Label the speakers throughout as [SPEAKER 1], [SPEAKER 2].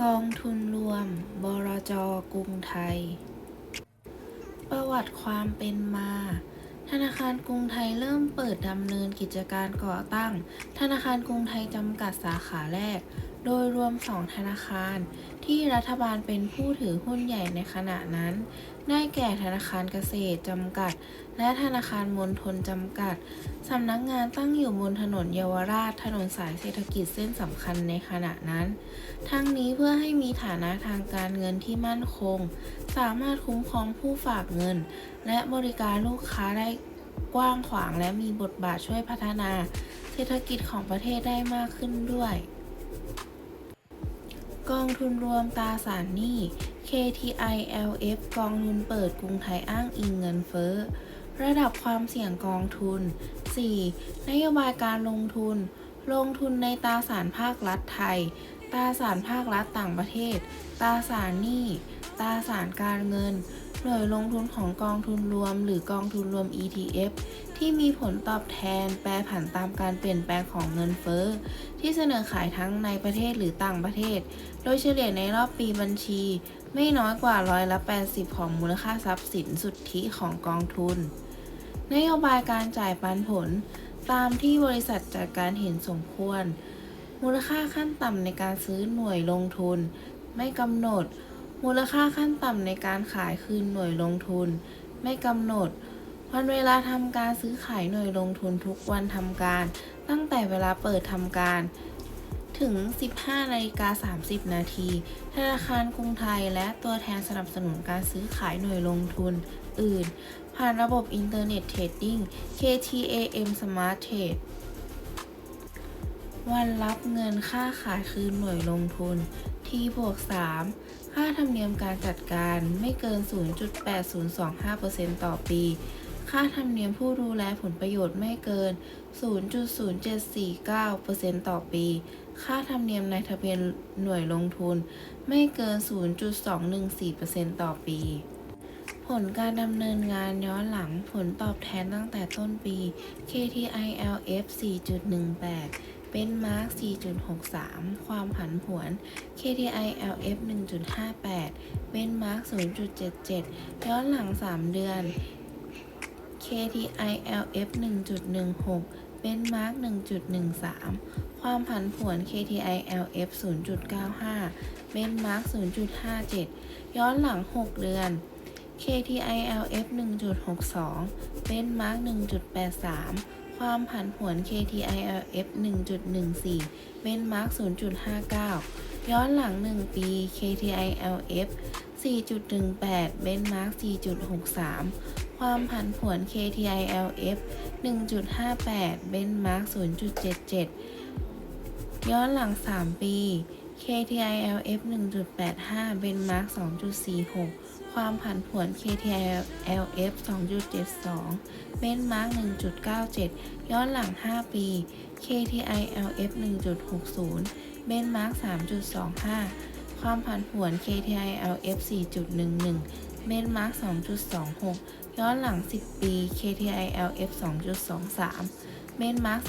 [SPEAKER 1] กองทุนรวม บรจ กรุงไทย ประวัติความเป็นมา ธนาคารกรุงไทยเริ่มเปิดดำเนินกิจการก่อตั้ง ธนาคารกรุงไทยจำกัดสาขาแรก โดยรวมสองธนาคาร ที่รัฐบาลเป็นผู้ถือหุ้นใหญ่ในขณะนั้น ได้แก่ธนาคารเกษตรจำกัด และธนาคารมณฑลจำกัด สำนักงานตั้งอยู่บนถนนเยาวราชถนนสายเศรษฐกิจเส้นสำคัญในขณะนั้น ทั้งนี้เพื่อให้มีฐานะทางการเงินที่มั่นคง สามารถคุ้มครองผู้ฝากเงิน และบริการลูกค้าได้กว้างขวางและมีบทบาทช่วยพัฒนา เศรษฐกิจของประเทศได้มากขึ้นด้วย กองทุนรวมตราสารหนี้ KTILF กองทุนเปิดกรุงไทยอ้างอิงเงินเฟ้อ ระดับความเสี่ยงกองทุน 4. นโยบายการลงทุน ลงทุนในตราสารภาครัฐไทย ตราสารภาครัฐต่างประเทศ ตราสารหนี้ ตราสารการเงิน หน่วยลงทุนของกองทุนรวม หรือกองทุนรวม ETF ที่มีผลตอบแทนแปรผันตามการเปลี่ยนแปลงของเงินเฟ้อ ที่เสนอขายทั้งในประเทศหรือต่างประเทศ โดยเฉลี่ยในรอบปีบัญชี ไม่น้อยกว่าร้อยละ 80 ของมูลค่าทรัพย์สินสุทธิของกองทุน นโยบายการจ่ายปันผล ตามที่บริษัทจัดการเห็นสมควร มูลค่าขั้นต่ำในการซื้อหน่วยลงทุน ไม่กำหนด มูลค่าขั้นต่ำในการขายคืนหน่วยลงทุน ไม่กำหนด วันเวลาทำการซื้อขายหน่วยลงทุนทุกวันทำการ ตั้งแต่เวลาเปิดทำการ ถึง 15นาฬิกา30 นาที ธนาคารกรุงไทยและตัวแทนสนับสนุนการซื้อขายหน่วยลงทุน อื่น ผ่านระบบอินเทอร์เน็ตเทรดดิ้ง KTAM Smart Trade วันรับเงินค่าขายคืนหน่วยลงทุน บวก3ค่าธรรมเนียมการจัดการไม่เกิน 0.8025%ต่อปี ค่าธรรมเนียมผู้ดูแลผลประโยชน์ไม่เกิน 0.0749%ต่อปี ค่าธรรมเนียมในทะเบียนหน่วยลงทุนไม่เกิน 0.214%ต่อปี ผลการดำเนินงานย้อนหลังผลตอบแทนตั้งแต่ต้นปี KTILF 4.18 เป็นมาร์ก4.63 ความผันผวน KTILF 1.58 เป็นมาร์ก0.77 ย้อนหลัง 3 เดือน KTILF 1.16 เป็นมาร์ก1.13 ความผันผวน KTILF 0.95 เป็นมาร์ก0.57 ย้อนหลัง 6 เดือน KTILF 1.62 เป็นมาร์ก1.83 ความผันผวน KTILF 1.14เป็นมาร์ก0.59 ย้อนหลัง 1 ปี KTILF 4.18เป็นมาร์ก4.63 ความผันผวน KTILF 1.58เป็นมาร์ก0.77 ย้อนหลัง 3 ปี KTILF 1.85เป็นมาร์ก2.46 ความผันผวน KTILF 2.72เป็นมาร์ก1.97 ย้อนหลัง 5 ปี KTILF 1.60เป็นมาร์ก3.25 ความผันผวน KTILF 4.11เป็นมาร์ก2.26 ย้อนหลัง 10 ปี KTILF 2.23เป็นมาร์ก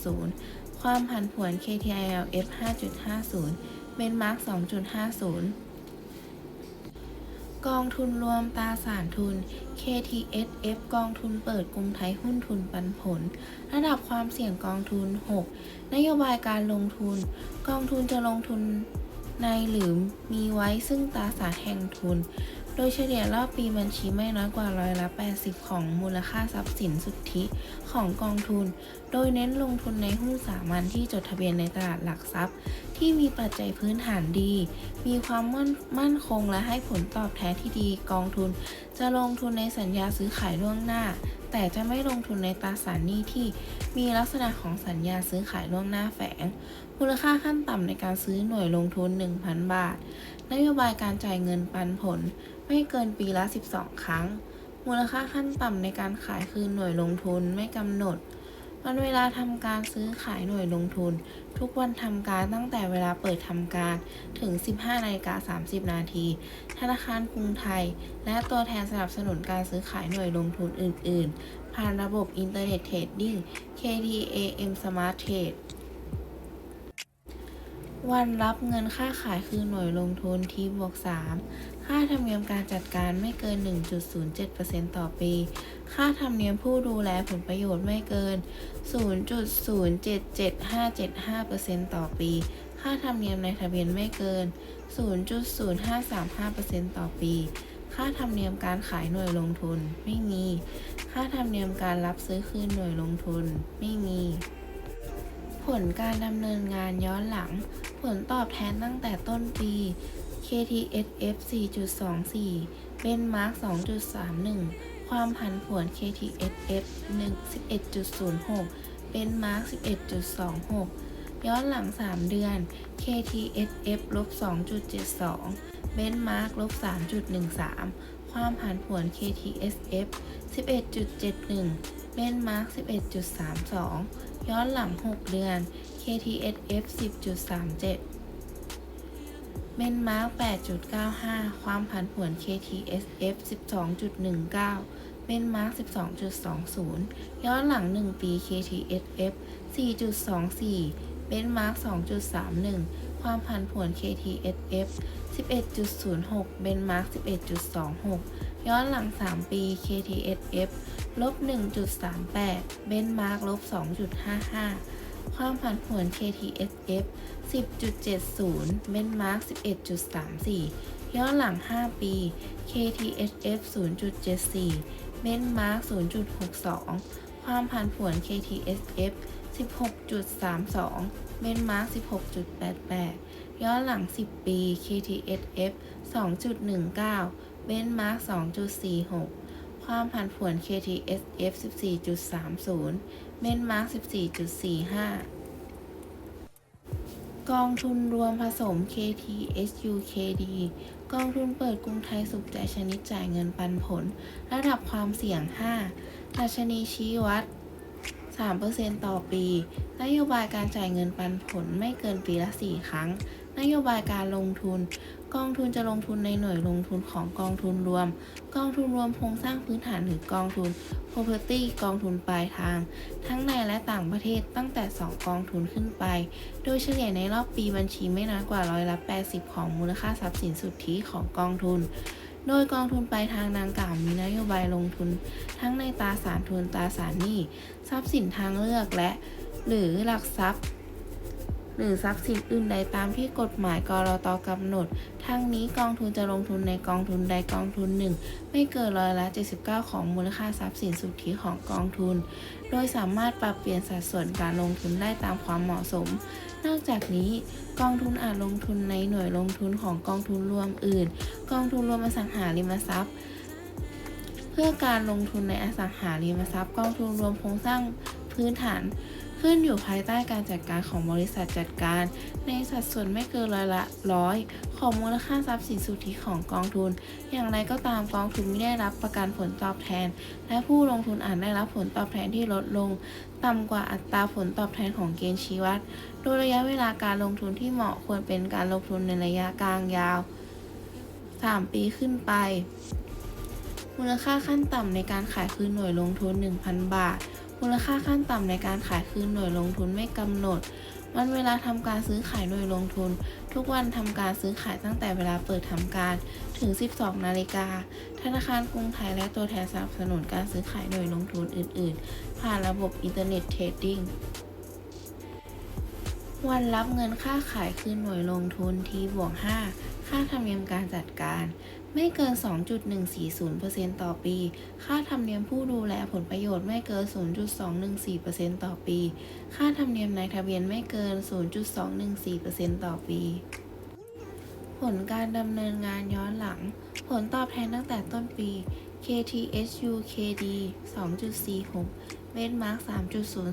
[SPEAKER 1] 3.10 ความผันผวน KTILF 5.50เป็นมาร์ก2.50 กองทุนรวมตราสารทุน KTSF กองทุนเปิดกรุงไทยหุ้นทุนปันผล ระดับความเสี่ยงกองทุน 6 นโยบายการลงทุน กองทุนจะลงทุนในหรือมีไว้ซึ่งตราสารแห่งทุน โดยเฉลี่ยรอบปีบัญชีไม่น้อยกว่าร้อยละ 80 ของมูลค่าทรัพย์สินสุทธิของกองทุน โดยเน้นลงทุนในหุ้นสามัญที่จดทะเบียนในตลาดหลักทรัพย์ ที่มีปัจจัยพื้นฐานดี มีความมั่นมั่นคงและให้ผลตอบแทนที่ดีกองทุน จะลงทุนในสัญญาซื้อขายล่วงหน้า แต่จะไม่ลงทุนในตราสารหนี้ที่มีลักษณะของสัญญาซื้อขายล่วงหน้าแฝงมูลค่าขั้นต่ำในการซื้อหน่วยลงทุน 1,000 บาท นโยบายการจ่ายเงินปันผล ไม่เกินปีละ 12 ครั้ง มูลค่าขั้นต่ำในการขายคืนหน่วยลงทุนไม่กำหนด วันเวลาทำการซื้อขายหน่วยลงทุน ทุกวันทำการตั้งแต่เวลาเปิดทำการถึง 15นาฬิกา30 นาที ธนาคารกรุงไทย และตัวแทนสนับสนุนการซื้อขายหน่วยลงทุนอื่น ๆ ผ่านระบบอินเทอร์เน็ตเทรดดิ้ง KTAM Smart Trade วันรับเงินค่าขายคือหน่วยลงทุน T บวก3ค่าธรรมเนียมการจัดการไม่เกิน 1.07%ต่อปี ค่าธรรมเนียมผู้ดูแลผลประโยชน์ไม่เกิน 0.077575%ต่อปี ค่าธรรมเนียมในทะเบียนไม่เกิน 0.0535%ต่อปี ค่าธรรมเนียมการขายหน่วยลงทุนไม่มี ค่าธรรมเนียมการรับซื้อคืนหน่วยลงทุนไม่มี ผลการดำเนินงานย้อนหลัง ผลตอบแทนตั้งแต่ต้นปี KTSF 4.24 เป็นมาร์ก2.31 ความผันผวน KTSF 11.06 เป็นมาร์ก11.26 ย้อนหลัง 3 เดือน KTSF ลบ2.72 เป็นมาร์กลบ3.13 ความผันผวน KTSF 11.71 เป็นมาร์ก11.32 ย้อนหลัง 6 เดือน KTSF 10.37เบนมาร์ก8.95 ความผันผวน KTSF 12.19เบนมาร์ก12.20 ย้อนหลัง 1 ปี KTSF 4.24เบนมาร์ก2.31 ความผันผวน KTSF 11.06เบนมาร์ก11.26 ย้อนหลัง 3 ปี KTSF ลบ 1.38 เบนมาร์กลบ 2.55 ความผันผวน KTSF 10.70 เบนมาร์ก11.34 ย้อนหลัง 5 ปี KTSF 0.74 เบนมาร์ก0.62 ความผันผวน KTSF 16.32 เบนมาร์ก16.88 ย้อนหลัง 10 ปี KTSF 2.19 เบนมาร์ก2.46 ความผันผวน KTSF 14.30 เบนมาร์ก14.45 กองทุนรวมผสม KTSUKD กองทุนเปิดกรุงไทยสุขใจชนิดจ่ายเงินปันผล ระดับความเสี่ยง 5 ดัชนีชี้วัด 3%ต่อปี นโยบายการจ่ายเงินปันผลไม่เกินปีละ 4 ครั้ง นโยบายการลงทุน กองทุนจะลงทุนในหน่วยลงทุนของกองทุนรวม กองทุนรวมโครงสร้างพื้นฐานหรือกองทุน property กองทุนปลายทาง ทั้งในและต่างประเทศตั้งแต่ 2 กองทุนขึ้นไป โดยเฉลี่ยในรอบปีบัญชีไม่น้อยกว่าร้อยละ80 ของมูลค่าทรัพย์สินสุทธิของกองทุน โดยกองทุนปลายทางดังกล่าวมีนโยบายลงทุน ทั้งในตราสารทุนตราสารหนี้ ทรัพย์สินทางเลือกและ หรือหลักทรัพย์ หรือทรัพย์สินอื่นใดตามที่กฎหมายกรตกำหนด ทั้งนี้กองทุนจะลงทุนในกองทุนใดกองทุนหนึ่ง ไม่เกินร้อยละ 79 ของมูลค่าทรัพย์สินสุทธิของกองทุน โดยสามารถปรับเปลี่ยนสัดส่วนการลงทุนได้ตามความเหมาะสม นอกจากนี้กองทุนอาจลงทุนในหน่วยลงทุนของกองทุนรวมอื่น กองทุนรวมอสังหาริมทรัพย์เพื่อการลงทุนในอสังหาริมทรัพย์กองทุนรวมโครงสร้างพื้นฐาน ขึ้นอยู่ภายใต้การจัดการของบริษัทจัดการ ในสัดส่วนไม่เกินร้อยละร้อยของมูลค่าทรัพย์สินสุทธิของกองทุน อย่างไรก็ตามกองทุนไม่ได้รับประกันผลตอบแทน และผู้ลงทุนอาจได้รับผลตอบแทนที่ลดลง ต่ำกว่าอัตราผลตอบแทนของเกณฑ์ชี้วัด โดยระยะเวลาการลงทุนที่เหมาะควรเป็นการลงทุนในระยะกลางยาว 3 ปีขึ้นไป มูลค่าขั้นต่ำในการขายคืนหน่วยลงทุน 1,000 บาท มูลค่าขั้นต่ำในการขายคืนหน่วยลงทุนไม่กำหนด วันเวลาทำการซื้อขายหน่วยลงทุน ทุกวันทำการซื้อขายตั้งแต่เวลาเปิดทำการถึง 12 นาฬิกา ธนาคารกรุงไทยและตัวแทนสนับสนุนการซื้อขายหน่วยลงทุนอื่น ๆ ผ่านระบบอินเทอร์เน็ตเทรดดิ้งวันรับเงินค่าขายคืนหน่วยลงทุนทีบวก5 ค่าธรรมเนียมการจัดการ ไม่เกิน 2.140%ต่อปี ค่าธรรมเนียมผู้ดูแลผลประโยชน์ไม่เกิน 0.214%ต่อปี ค่าธรรมเนียมนายทะเบียนไม่เกิน 0.214%ต่อปี ผลการดำเนินงานย้อนหลัง ผลตอบแทนตั้งแต่ต้นปี KTSUKD 2.46 Benchmark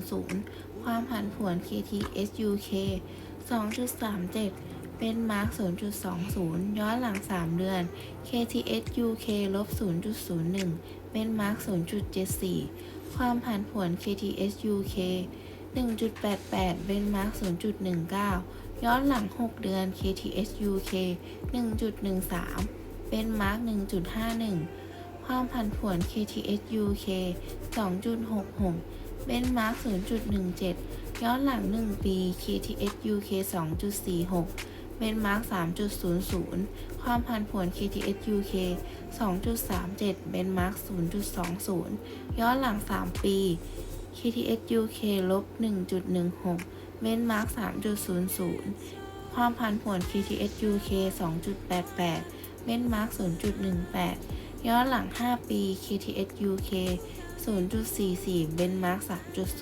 [SPEAKER 1] 3.00 ความผันผวน KTSUK 2.37 เป็นมาร์ก0.20 ย้อนหลัง 3 เดือน KTS UK ลบ0.01 เป็นมาร์ก0.74 ความผันผวน KTS UK 1.88 เป็นมาร์ก0.19 ย้อนหลัง 6 เดือน KTS UK 1.13 เป็นมาร์ก1.51 ความผันผวน KTS UK 2.66 เป็นมาร์ก0.17 ย้อนหลัง 1 ปี KTS UK 2.46 เบนมาร์ก3.00 ความผันผวน KTX UK 2.37เบนมาร์ก0.20 ย้อนหลัง 3 ปี KTX UK ลบ 1.16เบนมาร์ก3.00 ความผันผวน KTX UK 2.88เบนมาร์ก0.18 ย้อนหลัง 5 ปี KTX UK 0.44 เบนมาร์ก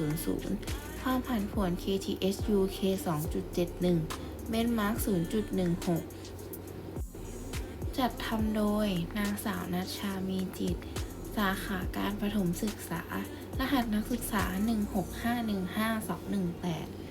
[SPEAKER 1] 3.00 ความผันผวน KTH UK 2.71 เบนมาร์ก0.16 จัดทำโดยนางสาวนัชชามีจิต สาขาการประถมศึกษา รหัสนักศึกษา 16515 218